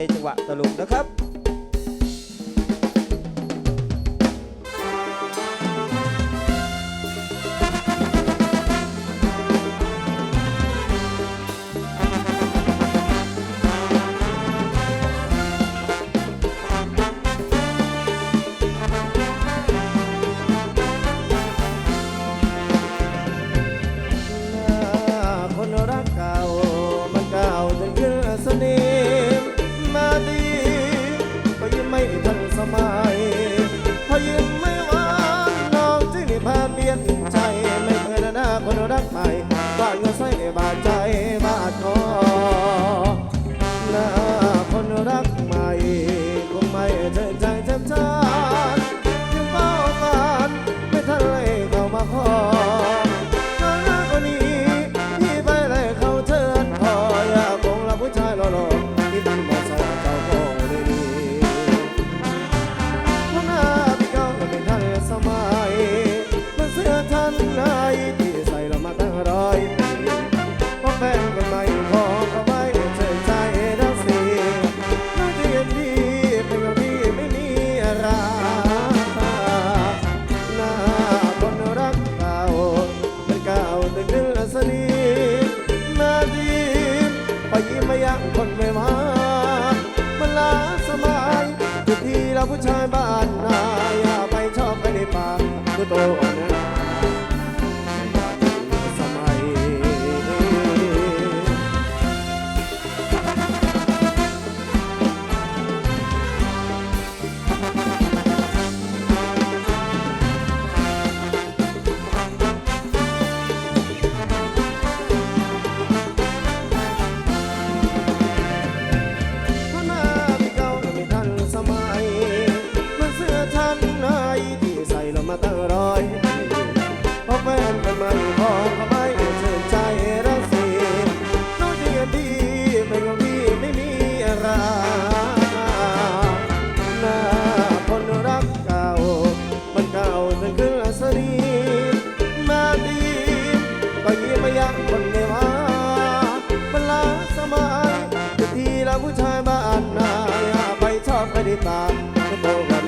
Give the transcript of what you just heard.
ในจังหวะตะลุงนะครับ ไหนที่ใส่เรามาตั้งร้อยปีพรแฟนคนใม่ของเขไม่ได้เจอใจทั้สี่น่าจะเย็นดีเป็มีไม่มีราคาน้าคนรักเก่าเก่าตึงดึงอัศนีาดีไปไมไปยังคนไม่มามัลาสมัยทุกที่เราผู้ชายบ้าน ผู้ชายบ้านนาไปชอบกระดิตาไม่บ